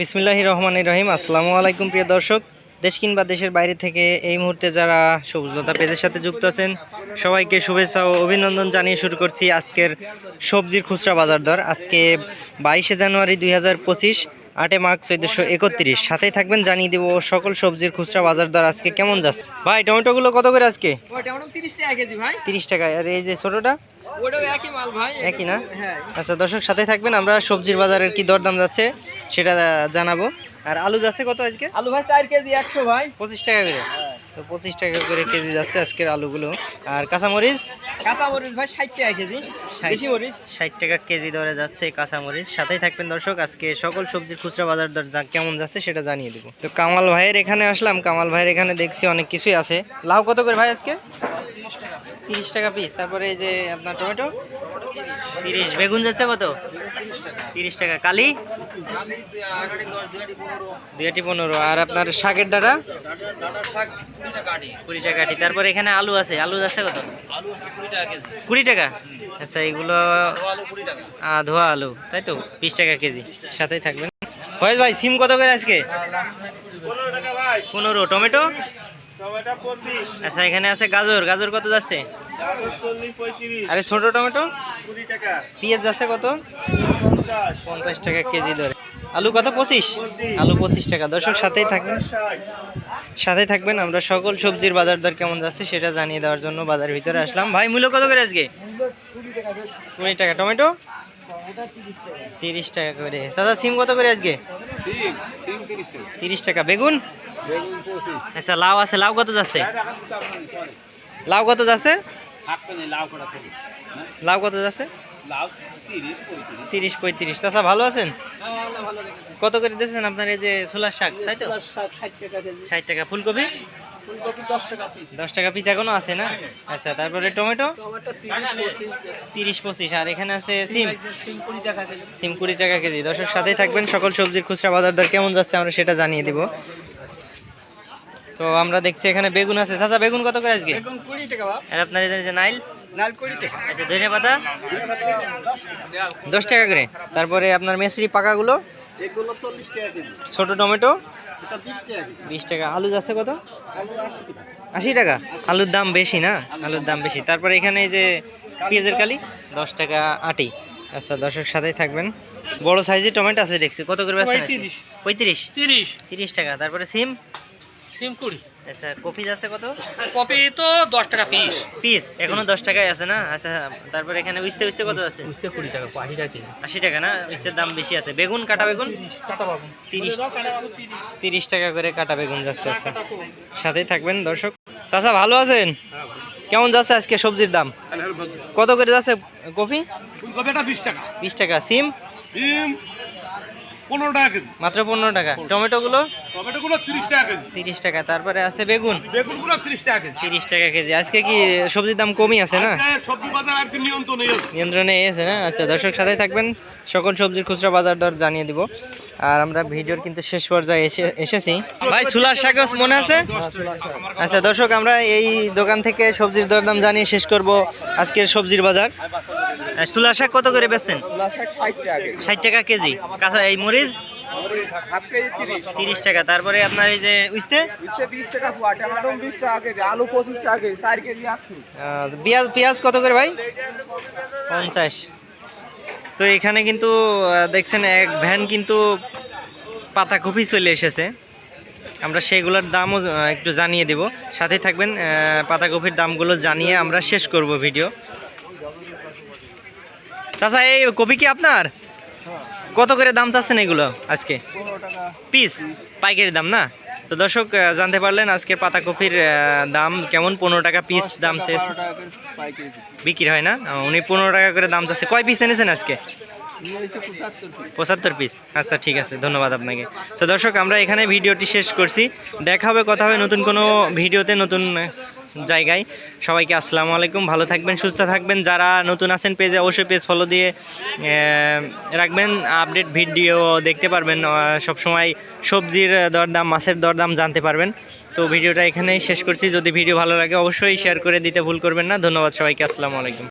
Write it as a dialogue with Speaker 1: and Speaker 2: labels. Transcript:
Speaker 1: বিসমিল্লাহ রহমান রহিম। আসসালামু আলাইকুম প্রিয় দর্শক। দেশ কিংবা দেশের বাইরে থেকে এই মুহূর্তে যারা সবুজলতা পেজের সাথে যুক্ত আছেন সবাইকে শুভেচ্ছা ও অভিনন্দন জানিয়ে শুরু করছি আজকের সবজির খুচরা বাজার দর। আজকে বাইশে জানুয়ারি দুই হাজার পঁচিশ আটে মার্চ চোদ্দশো একত্রিশ। সাথেই থাকবেন জানিয়ে দেবো সকল সবজির খুচরা বাজার দর আজকে কেমন যাচ্ছে। ভাই টমেটোগুলো কত করে আজকে?
Speaker 2: তিরিশ টাকা
Speaker 1: আর এই যে ছোটোটা?
Speaker 2: একই মাল ভাই।
Speaker 1: একই না?
Speaker 2: হ্যাঁ।
Speaker 1: আচ্ছা দর্শক সাথে থাকবেন। আমরা সবজির বাজারের কি দরদাম যাচ্ছে? সেটা জানাব। আর আলু যাচ্ছে কত আজকে?
Speaker 2: আলু ভাই চার কেজি একশো ভাই।
Speaker 1: পঁচিশ টাকা করে। তো পঁচিশ টাকা করে কেজি যাচ্ছে আজকের আলুগুলো। আর কাঁচামরিচ?
Speaker 2: কাঁচামরিচ ভাই ষাট টাকা কেজি। বেশি মরিচ।
Speaker 1: ষাট টাকা কেজি দরে যাচ্ছে কাঁচামরিচ। সাথেই থাকবেন দর্শক আজকে সকল সবজির খুচরা বাজার দর যা কেমন যাচ্ছে সেটা জানিয়ে দেবো। তো কামাল ভাইয়ের এখানে আসলাম। কামাল ভাইয়ের এখানে দেখছি অনেক কিছুই আছে। লাউ কত করে ভাই আজকে? তিরিশ টাকা পিস তারপরে এই যে আপনার টমেটো তিরিশ। বেগুন যাচ্ছে কত? তিরিশ টাকা। কালি? দুইটি পনেরো। আর আপনার শাকের ডাটা? কুড়ি টাকা আটি। তারপরে এখানে আলু আছে। আলু যাচ্ছে কত? কুড়ি টাকা। আচ্ছা এগুলো ধোয়া আলু, তাই তো? বিশ টাকা কেজি। সাথেই থাকবেন। ফয়েজ ভাই, সিম কত করে আজকে? পনেরো। টমেটো? আচ্ছা এখানে আছে গাজর। গাজর কত যাচ্ছে? আরে ছোট টমেটো? পেঁয়াজ যাচ্ছে কত? পঞ্চাশ। টাকা কেজি ধরে। আলু কত? পঁচিশ? আলু পঁচিশ টাকা। দর্শক সাথেই থাকবেন সাথে থাকবেন। আমরা সকল সবজির বাজার দর কেমন যাচ্ছে সেটা জানিয়ে দেওয়ার জন্য বাজারের ভিতরে আসলাম। ভাই মূল্য কত করে আজকে? কুড়ি টাকা। টমেটো? তিরিশ টাকা করে। দাদা সিম কত করে আজকে? তিরিশ টাকা। বেগুন? আচ্ছা লাউ আছে। লাউ কত যাচ্ছে? লাউ কত যাচ্ছে? লাউ কত যাচ্ছে? তিরিশ পঁয়ত্রিশ। চাচা ভালো আছেন? কত করে দিয়েছেন আপনার এই যে ছোলার শাক তাই তো?
Speaker 2: ষাট টাকা
Speaker 1: ফুলকপি?
Speaker 2: দশ টাকা পিস
Speaker 1: এখনও আছে না? আচ্ছা তারপরে টমেটো?
Speaker 2: তিরিশ পঁচিশ
Speaker 1: আর এখানে আছে সিম
Speaker 2: সিম? কুড়ি টাকা কেজি।
Speaker 1: দর্শক সাথেই থাকবেন। সকল সবজির খুচরা বাজার দর কেমন যাচ্ছে আমরা সেটা জানিয়ে দিব। তো আমরা দেখছি এখানে বেগুন আছে। চাচা বেগুন কত করে আজকে?
Speaker 2: বেগুন কুড়ি টাকা বাপ।
Speaker 1: আর আপনার এই যে নাইল?
Speaker 2: লাল কুড়ি টাকা।
Speaker 1: আচ্ছা ধনে পাতা?
Speaker 2: দশ টাকা।
Speaker 1: দশ টাকা করে। তারপরে আপনার মেসরি পাকাগুলো?
Speaker 2: এগুলো চল্লিশ টাকা কেজি।
Speaker 1: ছোট টমেটো?
Speaker 2: এটা বিশ টাকা কেজি।
Speaker 1: বিশ টাকা। আলু যাচ্ছে কত?
Speaker 2: আলু আশি টাকা।
Speaker 1: আশি টাকা? আলুর দাম বেশি না? আলুর দাম বেশি। তারপরে এখানে এই যে পেঁয়াজের কালি? দশ টাকা আটি। আচ্ছা দর্শক সাথেই থাকবেন। বড় সাইজের টমেটো আছে দেখছি। কত করে বেচছেন?
Speaker 2: পঁয়ত্রিশ।
Speaker 1: পঁয়ত্রিশ?
Speaker 2: তিরিশ।
Speaker 1: তিরিশ টাকা। তারপরে সিম?
Speaker 2: সিম কুড়ি।
Speaker 1: আচ্ছা কফি যাচ্ছে কত?
Speaker 2: কপি তো দশ টাকা পিস।
Speaker 1: পিস? এখনও দশ টাকায় আছে না? আচ্ছা তারপরে এখানে উইস্তে উইস্তে কত আছে?
Speaker 2: বুঝতে কুড়ি টাকা আশি টাকা
Speaker 1: আশি টাকা না? উইস্তের দাম বেশি আছে। বেগুন কাটা বেগুন?
Speaker 2: কাটা পাবো
Speaker 1: তিরিশ। তিরিশ। টাকা করে কাটা বেগুন যাচ্ছে আচ্ছা। সাথেই থাকবেন দর্শক। চাচা ভালো আছেন? কেমন যাচ্ছে আজকে সবজির দাম? কত করে যাচ্ছে
Speaker 3: কপি? বিশ টাকা।
Speaker 1: বিশ টাকা। সিম
Speaker 3: পনেরো টাকা কেজি।
Speaker 1: মাত্র পনেরো টাকা। টমেটোগুলো?
Speaker 3: টমেটোগুলো তিরিশ টাকা কেজি।
Speaker 1: তিরিশ টাকা। তারপরে আছে বেগুন।
Speaker 3: বেগুনগুলো তিরিশ টাকা কেজি।
Speaker 1: তিরিশ টাকা কেজি। আজকে কি সবজির দাম কমই আছে না?
Speaker 3: সবজি বাজার আর কি নিয়ন্ত্রণে আছে।
Speaker 1: নিয়ন্ত্রণে এসে না? আচ্ছা দর্শক সাথে থাকবেন। সকল সবজির খুচরা বাজার দর জানিয়ে দিব। আর আমরা ভিডিওর কিন্তু শেষ পর্যায়ে এসে এসেছি। ভাই সুলার শাক মনে আছে? আচ্ছা দর্শক আমরা এই দোকান থেকে সবজির দরদাম জানিয়ে শেষ করব আজকের সবজির বাজার। সুলার শাক কত করে বেচছেন?
Speaker 2: ষাট টাকা কেজি।
Speaker 1: কাঁচা এই মরিচ?
Speaker 2: তিরিশ।
Speaker 1: টাকা। তারপরে আপনার এই যে উইস্তে পেঁয়াজ পেঁয়াজ কত করে ভাই? পঞ্চাশ। তো এখানে কিন্তু দেখছেন এক ভ্যান কিন্তু পাতাকপি চলে এসেছে। আমরা সেইগুলোর দামও একটু জানিয়ে দেব। সাথে থাকবেন পাতাকপির দামগুলো জানিয়ে আমরা শেষ করব ভিডিও। চাচা এই কপি কি আপনার? কত করে দাম চাচ্ছেন এগুলো আজকে? পিস পাইকারি দাম না? তো দর্শক জানতে পারলেন আজকে পাতাকপির আহ, দাম কেমন? পনেরো টাকা পিস দাম শেষ বিক্রি হয় না? উনি পনেরো টাকা করে দাম চাচ্ছে। কয় পিস এনেছেন আজকে?
Speaker 2: পঁচাত্তর পিস
Speaker 1: আচ্ছা ঠিক আছে ধন্যবাদ আপনাকে। তো দর্শক আমরা এখানে ভিডিওটি শেষ করছি। দেখা হবে কথা হবে নতুন কোনো ভিডিওতে নতুন জায়গায়। সবাইকে আসসালামু আলাইকুম, ভালো থাকবেন, সুস্থ থাকবেন। যারা নতুন আছেন, পেজে অবশ্যই পেজ ফলো দিয়ে রাখবেন। আপডেট ভিডিও দেখতে পারবেন সব সবসময় সবজির দরদাম, মাছের দরদাম জানতে পারবেন। তো ভিডিওটা এখানেই শেষ করছি। যদি ভিডিও ভালো লাগে, অবশ্যই শেয়ার করে দিতে ভুল করবেন না। ধন্যবাদ সবাইকে, আসসালামু আলাইকুম।